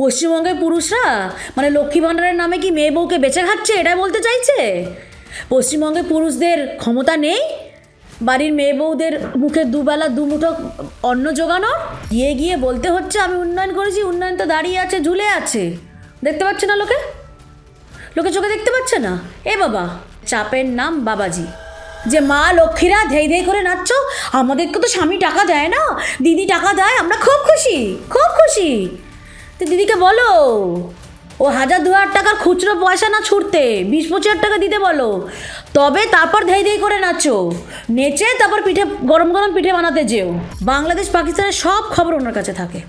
পশ্চিমবঙ্গের পুরুষরা? মানে লক্ষ্মী ভাণ্ডারের নামে কি মেয়ে বউকে বেঁচে খাচ্ছে? এটাই বলতে চাইছে? পশ্চিমবঙ্গের পুরুষদের ক্ষমতা নেই? বাড়ির মেয়ে বউদের মুখে দুবেলা, দুমুঠো অন্ন জোগানো? গিয়ে গিয়ে বলতে হচ্ছে, আমি উন্নয়ন করেছি, উন্নয়ন তো দাঁড়িয়ে আছে, ঝুলে আছে। দেখতে পাচ্ছে না লোকে? লোকে চোখে দেখতে পাচ্ছে না? এ বাবা, চাপের নাম বাবাজি। যে মা লক্ষ্মীরা ধেই ধেই করে নাচছো, আমাদেরকে তো স্বামী টাকা দেয় না। দিদি টাকা দেয়, আমরা খুব খুশি খুব খুশি। তো দিদিকে বলো। ও হাজার দু হাজার টাকার খুচরো পয়সা না ছুটতে, বিশ পঁচিশ টাকা দিতে বলো। তবে তারপর ধেই ধেই করে নাচো। নেচে তারপর পিঠে, গরম গরম পিঠে বানাতে যেও। বাংলাদেশ, পাকিস্তানের সব খবর ওনার কাছে থাকে।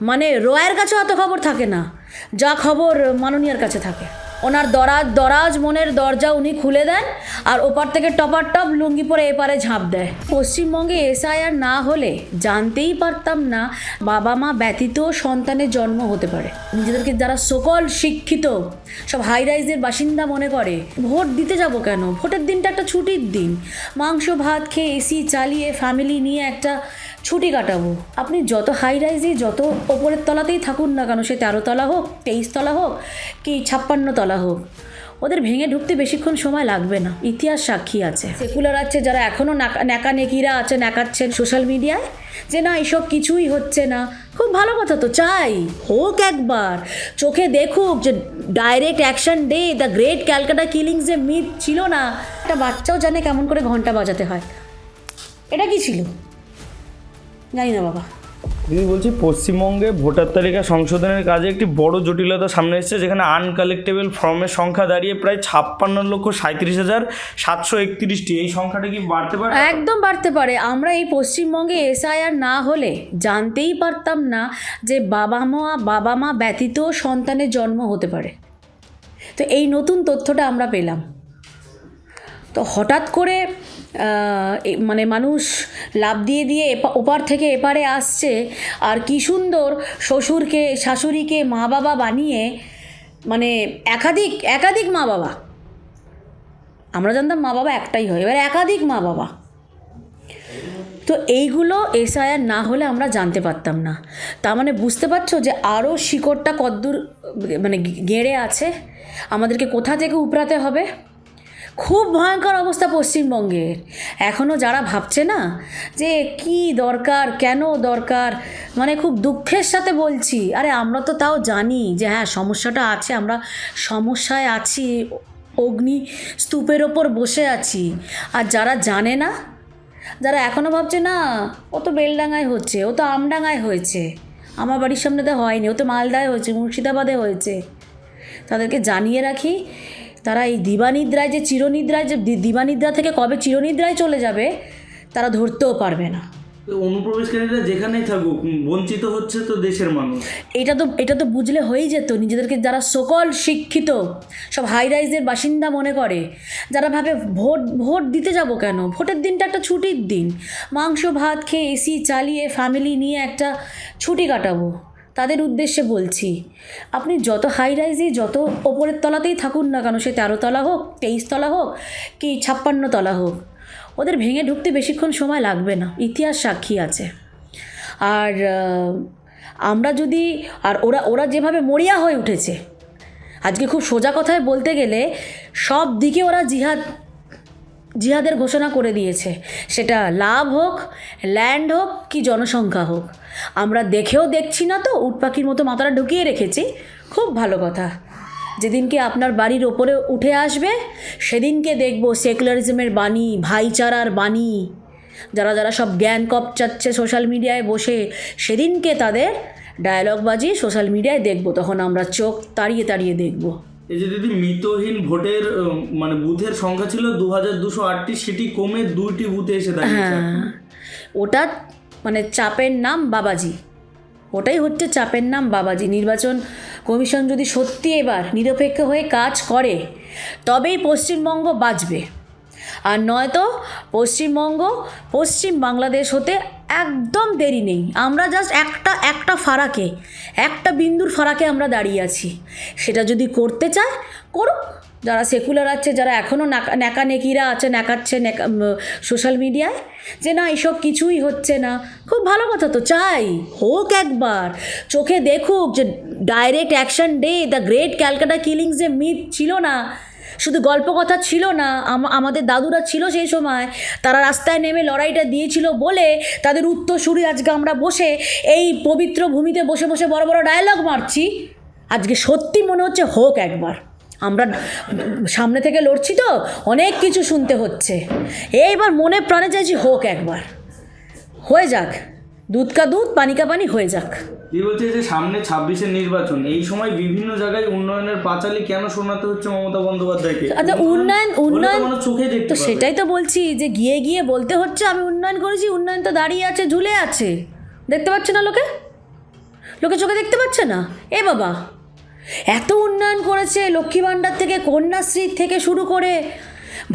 মানে রয়ের কাছে অত খবর থাকে না। যা খবর মাননীয়ার কাছে থাকে। ওনার দরাজ দরাজ মনের দরজা উনি খুলে দেন আর ওপার থেকে টপার টপ লুঙ্গি পরে এপারে ঝাঁপ দেয়। পশ্চিমবঙ্গে এসআইআর না হলে জানতেই পারতাম না বাবা মা ব্যতীত সন্তানের জন্ম হতে পারে। নিজেদেরকে যারা সকল শিক্ষিত, সব হাই রাইজের বাসিন্দা মনে করে, ভোট দিতে যাব কেন? ভোটের দিনটা একটা ছুটির দিন। মাংস, ভাত খেয়ে এসি চালিয়ে ফ্যামিলি নিয়ে একটা ছুটি কাটাবো। আপনি যত হাই রাইজে যত ওপরের তলাতেই থাকুন না কেন, সে তেরো তলা হোক, তেইশ তলা হোক, কি ছাপ্পান্ন তলা হোক। ওদের ভেঙে ঢুকতে বেশিক্ষণ সময় লাগবে না। ইতিহাস সাক্ষী আছে। সেকুলার আছে যারা এখনও ন্যাকা নেকিরা আছে, ন্যাকাচ্ছেন সোশ্যাল মিডিয়ায় যে না, এসব কিছুই হচ্ছে না। খুব ভালো কথা তো, চাই। হোক একবার। চোখে দেখুক যে direct action day the great Calcutta killings যে মিথ ছিল না। একটা বাচ্চাও জানে কেমন করে ঘণ্টা বাজাতে হয়। এটা কি ছিল? জানি না বাবা। দিদি, বলছি পশ্চিমবঙ্গে ভোটার তালিকা সংশোধনের কাজে একটি বড় জটিলতা সামনে এসেছে, যেখানে আনকালেক্টেবল ফর্মের সংখ্যা দাঁড়িয়ে প্রায় ছাপ্পান্ন লক্ষ সাঁত্রিশ হাজার সাতশো একত্রিশটি। এই সংখ্যাটা কি বাড়তে পারে? একদম বাড়তে পারে। আমরা এই পশ্চিমবঙ্গে এসআইআর না হলে জানতেই পারতাম না যে বাবা মা বাবা মা ব্যতীত সন্তানের জন্ম হতে পারে। তো এই নতুন তথ্যটা আমরা পেলাম। তো হঠাৎ করে মানে মানুষ লাভ দিয়ে দিয়ে ওপার থেকে এপারে আসছে। আর কি সুন্দর শ্বশুরকে, শাশুড়িকে মা বাবা বানিয়ে মানে একাধিক একাধিক মা বাবা। আমরা জানতাম মা বাবা একটাই হয়, এবার একাধিক মা বাবা। তো এইগুলো এসআইআর না হলে আমরা জানতে পারতাম না। তার মানে বুঝতে পারছ যে আরও শিকড়টা কদ্দূর মানে গেড়ে আছে। আমাদেরকে কোথা থেকে উপড়াতে হবে? খুব ভয়ঙ্কর অবস্থা পশ্চিমবঙ্গের এখনও যারা ভাবছে না যে কি দরকার, কেন দরকার মানে খুব দুঃখের সাথে বলছি, আরে আমরা তো তাও জানি যে হ্যাঁ সমস্যাটা আছে, আমরা সমস্যায় আছি, অগ্নি স্তূপের ওপর বসে আছি। আর যারা জানে না, যারা এখনও ভাবছে না, ও তো বেলডাঙ্গায় হচ্ছে, ও তো আমডাঙ্গায় হয়েছে, আমার বাড়ির সামনে তো হয়নি, ও তো মালদায় হয়েছে, মুর্শিদাবাদে হয়েছে, তাদেরকে জানিয়ে রাখি তারা এই দিবানিদ্রায় যে চিরনিদ্রায় যে দিবানিদ্রা থেকে কবে চিরনিদ্রায় চলে যাবে তারা ধরতেও পারবে না। অনুপ্রবেশকারীরা যেখানেই থাকুক বঞ্চিত হচ্ছে তো দেশের মানুষ। এটা তো এটা তো বুঝলে হয়েই যেত নিজেদেরকে যারা সকল শিক্ষিত সব হাই রাইজের বাসিন্দা মনে করে যারা ভাবে ভোট ভোট দিতে যাব কেন? ভোটের দিনটা একটা ছুটির দিন। মাংস ভাত খেয়ে এসি চালিয়ে ফ্যামিলি নিয়ে একটা ছুটি কাটাবো। তাদের উদ্দেশ্যে বলছি, আপনি যত হাই রাইজে যত ওপরের তলাতেই থাকুন না কেন, সে তেরো তলা হোক, তেইশ তলা হোক, কি ছাপ্পান্ন তলা হোক, ওদের ভেঙে ঢুকতে বেশিক্ষণ সময় লাগবে না, ইতিহাস সাক্ষী আছে। আর আমরা যদি, আর ওরা ওরা যেভাবে মরিয়া হয়ে উঠেছে, আজকে খুব সোজা কথায় বলতে গেলে সব দিকে ওরা জিহাদ জিহাদের ঘোষণা করে দিয়েছে। সেটা লাভ হোক, ল্যান্ড হোক কি জনসংখ্যা হোক। আমরা দেখেও দেখছি না তো, উট পাখির মতো মাথাটা ঢুকিয়ে রেখেছি। খুব ভালো কথা। যেদিনকে আপনার বাড়ির ওপরে উঠে আসবে, সেদিনকে দেখব সেকুলারিজমের বাণী, ভাইচারার বাণী। যারা যারা সব জ্ঞান কপচাচ্ছে সোশ্যাল মিডিয়ায় বসে, সেদিনকে তাদের ডায়ালগবাজি সোশ্যাল মিডিয়ায় দেখব। তখন আমরা চোখ তাড়িয়ে তাড়িয়ে দেখব। এই যে দিদি মৃতহীন ভোটের মানে বুথের সংখ্যা ছিল দু হাজার দুশো আটটি সেটি কমে দুইটি বুথে এসে দাঁড়িয়েছে হ্যাঁ। ওটা মানে চাপের নাম বাবাজি। ওটাই হচ্ছে চাপের নাম বাবাজি। নির্বাচন কমিশন যদি সত্যি এবার নিরপেক্ষ হয়ে কাজ করে তবেই পশ্চিমবঙ্গ বাঁচবে। আর নয়তো পশ্চিমবঙ্গ পশ্চিম বাংলাদেশ হতে একদম দেরি নেই। আমরা জাস্ট একটা একটা ফারাকে, একটা বিন্দুর ফারাকে আমরা দাঁড়িয়ে আছি। সেটা যদি করতে চায়, করুক। যারা সেকুলার আছে, যারা এখনও নাকা নেকিরা আছে, ন্যাকাচ্ছে সোশ্যাল মিডিয়ায়, যে না, এসব কিছুই হচ্ছে না। খুব ভালো কথা তো, চাই। হোক একবার। চোখে দেখুক যে direct action day the great Calcutta killings যে মিথ ছিল না। শুধু গল্প কথা ছিল না আমাদের দাদুরা ছিল সেই সময়। তারা রাস্তায় নেমে লড়াইটা দিয়েছিল বলে তাদের উত্তরসূরি আজকে আমরা বসে এই পবিত্র ভূমিতে বসে বসে বড় বড় ডায়লগ মারছি। আজকে সত্যি মনে হচ্ছে হোক একবার। আমরা সামনে থেকে লড়ছি তো, অনেক কিছু শুনতে হচ্ছে। এইবার মনে প্রাণে চাইছি হোক একবার। হয়ে যাক। দুধ কা দুধ পানি কা পানি হয়ে যাক। কি বলছে যে সামনে ছাব্বিশের নির্বাচন এই সময় বিভিন্ন জায়গায় উন্নয়নের পাঁচালি কেন শোনাতে হচ্ছে মমতা বন্দ্যোপাধ্যায়কে? আচ্ছা উন্নয়ন উন্নয়ন চোখে দেখতে তো সেটাই তো বলছি যে গিয়ে গিয়ে বলতে হচ্ছে আমি উন্নয়ন করেছি উন্নয়ন তো দাঁড়িয়ে আছে ঝুলে আছে। দেখতে পাচ্ছে না লোকে? লোকে চোখে দেখতে পাচ্ছে না? এ বাবা এত উন্নয়ন করেছে লক্ষ্মী ভাণ্ডার থেকে কন্যাশ্রী থেকে শুরু করে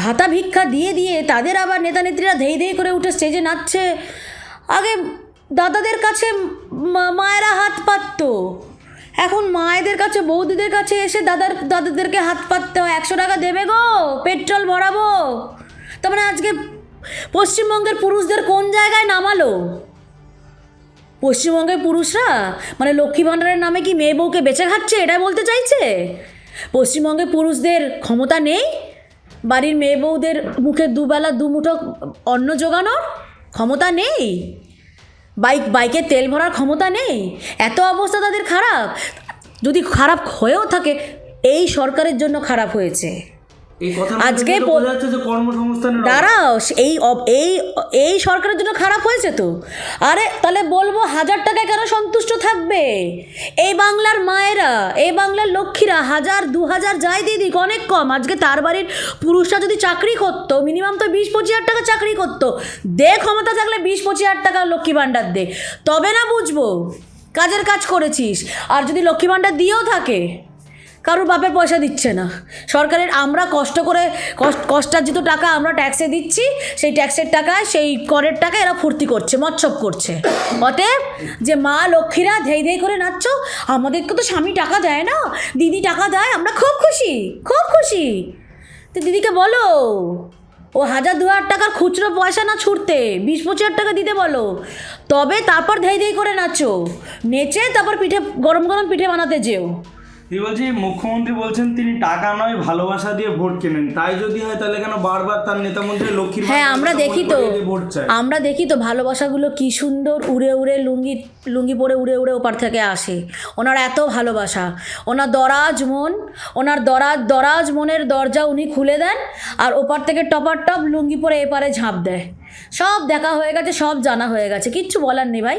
ভাতা ভিক্ষা দিয়ে দিয়ে তাদের আবার নেতা নেত্রীরা ধেই ধেই করে উঠে স্টেজে নাচছে। আগে দাদাদের কাছে মায়েরা হাত পাততো। এখন মায়েদের কাছে, বৌদিদের কাছে এসে দাদার, দাদাদেরকে হাত পাততে হয়। একশো টাকা দেবে গো, পেট্রোল ভরাবো। তার মানে আজকে পশ্চিমবঙ্গের পুরুষদের কোন জায়গায় নামালো? পশ্চিমবঙ্গের পুরুষরা? মানে লক্ষ্মী ভাণ্ডারের নামে কি মেয়ে বউকে বেঁচে খাচ্ছে এটাই বলতে চাইছে? পশ্চিমবঙ্গের পুরুষদের ক্ষমতা নেই? বাড়ির মেয়ে বউদের মুখে দুবেলা, দুমুঠো অন্ন জোগানোর ক্ষমতা নেই? বাইক, বাইকে তেল ভরার ক্ষমতা নেই? এত অবস্থা তাদের খারাপ? যদি খারাপ হয়েও থাকে, এই সরকারের জন্য খারাপ হয়েছে। আজকে। দাঁড়াও এই এই এই সরকারের জন্য খারাপ হয়েছে তো? আরে তাহলে বলব হাজার টাকায় কেন সন্তুষ্ট থাকবে? এই বাংলার মায়েরা এই বাংলার লক্ষ্মীরা হাজার দু হাজার যাই দিয়ে দিক অনেক কম। আজকে তার বাড়ির পুরুষরা যদি চাকরি করতো মিনিমাম তো বিশ পঁচিশ হাজার টাকা চাকরি করতো। দে ক্ষমতা থাকলে বিশ পঁচিশ হাজার টাকা লক্ষ্মী ভাণ্ডার দে। তবে না বুঝব কাজের কাজ করেছিস। আর যদি লক্ষ্মী ভাণ্ডার দিয়েও থাকে কারোর বাপের পয়সা দিচ্ছে না। সরকারের আমরা কষ্ট করে কষ্ট- কষ্টার্জিত টাকা আমরা ট্যাক্সে দিচ্ছি, সেই ট্যাক্সের টাকায়, সেই করের টাকা এরা ফুর্তি করছে, মৎসব করছে। অতএব যে মা লক্ষ্মীরা ধেই ধেই করে নাচছ, আমাদেরকে তো স্বামী টাকা দেয় না। দিদি টাকা দেয়, আমরা খুব খুশি খুব খুশি। তো দিদিকে বলো, ও হাজার দু হাজার টাকার খুচরো পয়সা না ছুটতে, বিশ পঁচিশ হাজার টাকা দিতে বলো। তবে তারপর ধেই ধেই করে নাচো, নেচে তারপর পিঠে গরম গরম পিঠে বানাতে যেও। এই বলছি? মুখ্যমন্ত্রী বলছেন তিনি টাকা নয় ভালোবাসা দিয়ে ভোট কেনেন। তাই যদি হয় তাহলে কেন বারবার তার নেতা মন্ত্রী লক্ষ্মীর হ্যাঁ আমরা দেখি তো আমরা দেখি তো ভালোবাসাগুলো কি সুন্দর উড়ে উড়ে লুঙ্গি লুঙ্গি পরে উড়ে উড়ে ওপার থেকে আসে। ওনার এত ভালোবাসা। ওনার দরাজ মন ওনার দরাজ দরাজ মনের দরজা উনি খুলে দেন আর ওপার থেকে টপার টপ লুঙ্গি পরে এপারে ঝাঁপ দেয়। সব দেখা হয়ে গেছে সব জানা হয়ে গেছে। কিচ্ছু বলার নেই ভাই।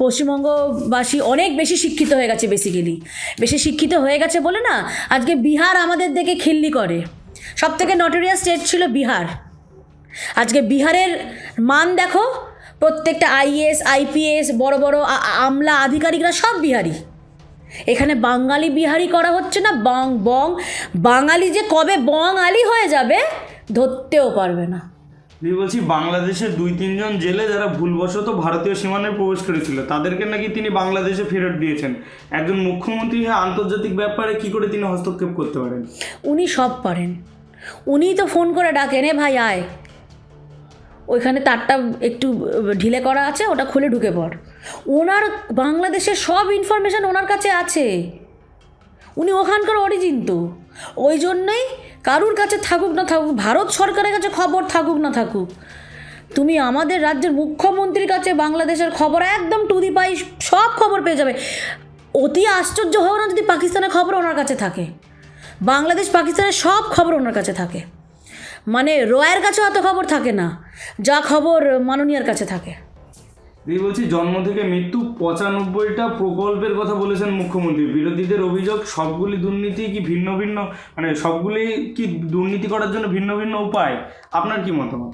পশ্চিমবঙ্গবাসী অনেক বেশি শিক্ষিত হয়ে গেছে বেসিক্যালি বেশি শিক্ষিত হয়ে গেছে বলে না, আজকে বিহার আমাদের দেখে খিল্লি করে। সব থেকে নটোরিয়াস স্টেট ছিল বিহার। আজকে বিহারের মান দেখো, প্রত্যেকটা আইএস আইপিএস বড় বড় আমলা আধিকারিকরা সব বিহারি। এখানে বাঙালি বিহারি করা হচ্ছে না, বং বং, বাঙালি যে কবে বং আলি হয়ে যাবে, ধরতেও পারবে না। দিয়ে বলছি বাংলাদেশের দুই, তিনজন জেলে যারা ভুলবশত ভারতীয় সীমানায় প্রবেশ করেছিল, তাদেরকে নাকি তিনি বাংলাদেশে ফেরত দিয়েছেন। একজন মুখ্যমন্ত্রী হয়ে আন্তর্জাতিক ব্যাপারে কি করে তিনি হস্তক্ষেপ করতে পারেন? উনি সব পারেন। উনিই তো ফোন করে ডাকেন, এ ভাই, আয়। ওইখানে তারটা একটু ঢিলে করা আছে, ওটা খুলে ঢুকে পড়। ওনার বাংলাদেশের সব ইনফরমেশান ওনার কাছে আছে। উনি ওখানকার অরিজিন তো। ওই জন্যই কারুর কাছে থাকুক না থাকুক, ভারত সরকারের কাছে খবর থাকুক না থাকুক, তুমি আমাদের রাজ্যের মুখ্যমন্ত্রীর কাছে বাংলাদেশের খবর একদম টু দি পাই, সব খবর পেয়ে যাবে। অতি আশ্চর্য হবে না যদি পাকিস্তানের খবর ওনার কাছে থাকে? বাংলাদেশ, পাকিস্তানের সব খবর ওনার কাছে থাকে। মানে রয়ের কাছে অত খবর থাকে না, যা খবর মাননীয়ার কাছে থাকে। দিয়ে বলছি, জন্ম থেকে মৃত্যু পঁচানব্বইটা প্রকল্পের কথা বলেছেন মুখ্যমন্ত্রী। বিরোধীদের অভিযোগ, সবগুলি দুর্নীতি কি ভিন্ন ভিন্ন? মানে সবগুলি কি দুর্নীতি করার জন্য ভিন্ন ভিন্ন উপায়? আপনার কি মতামত?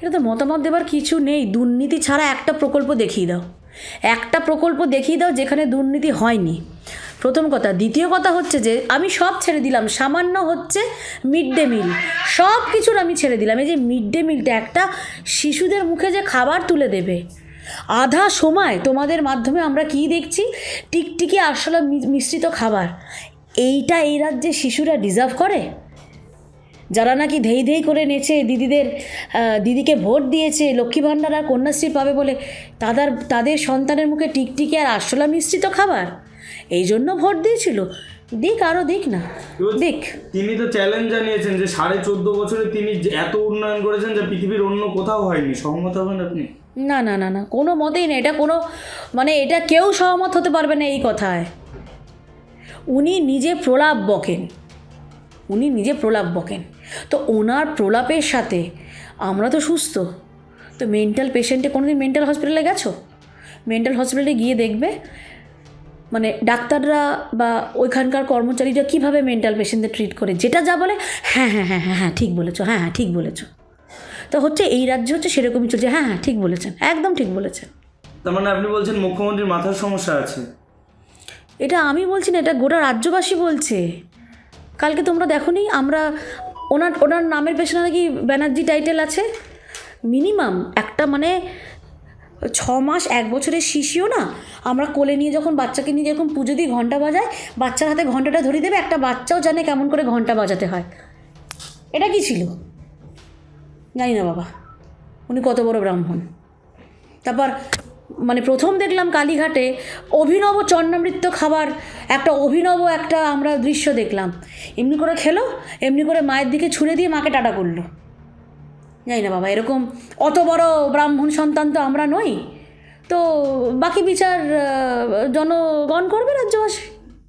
এটা তো মতামত দেবার কিছু নেই। দুর্নীতি ছাড়া একটা প্রকল্প দেখিয়ে দাও। একটা প্রকল্প দেখিয়ে দাও যেখানে দুর্নীতি হয়নি। প্রথম কথা। দ্বিতীয় কথা হচ্ছে যে, আমি সব ছেড়ে দিলাম। সামান্য হচ্ছে মিড ডে মিল। সব কিছুর আমি ছেড়ে দিলাম। এই যে মিড ডে মিলটা, একটা শিশুদের মুখে যে খাবার তুলে দেবে আধা সময় তোমাদের মাধ্যমে আমরা কি দেখছি? টিকটিকি মি- মিশ্রিত খাবার। এইটা এই রাজ্যে শিশুরা ডিজার্ভ করে? যারা নাকি ধেই ধেই করে নেচে দিদিদের দিদিকে ভোট দিয়েছে, লক্ষ্মী ভাণ্ডার আর কন্যাশ্রী পাবে বলে, তাদের তাদের সন্তানের মুখে টিকটিকি আর আরশোলা মিশ্রিত খাবার? এই জন্য ভোট দিয়েছিল। দিক আরও দিক না। দিক তিনি তো চ্যালেঞ্জ জানিয়েছেন যে সাড়ে চোদ্দ বছরে তিনি এত উন্নয়ন করেছেন যা পৃথিবীর অন্য কোথাও হয়নি। সহমত হবেন আপনি? না না না না কোনো মতেই না এটা কোনো মানে এটা কেউ সহমত হতে পারবে না এই কথায়। উনি নিজে প্রলাপ বকেন। উনি নিজে প্রলাপ বকেন। তো ওনার প্রলাপের সাথে আমরা তো সুস্থ। তো মেন্টাল পেশেন্টে কোনো দিন মেন্টাল হসপিটালে গেছো? মেন্টাল হসপিটালে গিয়ে দেখবে মানে ডাক্তাররা বা ওইখানকার কর্মচারীরা কীভাবে মেন্টাল পেশেন্টদের ট্রিট করে? যেটা যা বলে হ্যাঁ হ্যাঁ হ্যাঁ হ্যাঁ হ্যাঁ ঠিক বলেছ হ্যাঁ হ্যাঁ ঠিক বলেছ। তো হচ্ছে এই রাজ্য হচ্ছে সেরকমই চলছে হ্যাঁ হ্যাঁ ঠিক বলেছেন একদম ঠিক বলেছেন। তার মানে আপনি বলছেন মুখ্যমন্ত্রীর মাথার সমস্যা আছে? এটা আমি বলছি না এটা গোটা রাজ্যবাসী বলছে। কালকে তোমরা দেখো নি আমরা ওনার ওনার নামের পেছনে নাকি ব্যানার্জি টাইটেল আছে? মিনিমাম একটা মানে ছ মাস, এক বছরের শিশিও না। আমরা কোলে নিয়ে যখন বাচ্চাকে নিয়ে যখন পুজো দিই ঘণ্টা বাজায় বাচ্চার হাতে ঘন্টাটা ধরিয়ে দেবে, একটা বাচ্চাও জানে কেমন করে ঘণ্টা বাজাতে হয়। এটা কি ছিল? জানি না বাবা। উনি কত বড় ব্রাহ্মণ। তারপর মানে প্রথম দেখলাম কালীঘাটে অভিনব চন্নামৃত্য খাবার, একটা অভিনব একটা আমরা দৃশ্য দেখলাম। এমনি করে খেলো, এমনি করে মায়ের দিকে ছুঁড়ে দিয়ে মাকে টাটা করল। জানি না বাবা, এরকম অত বড় ব্রাহ্মণ সন্তান তো আমরা নই। তো বাকি বিচার জনগণ করবে রাজ্যবাসী?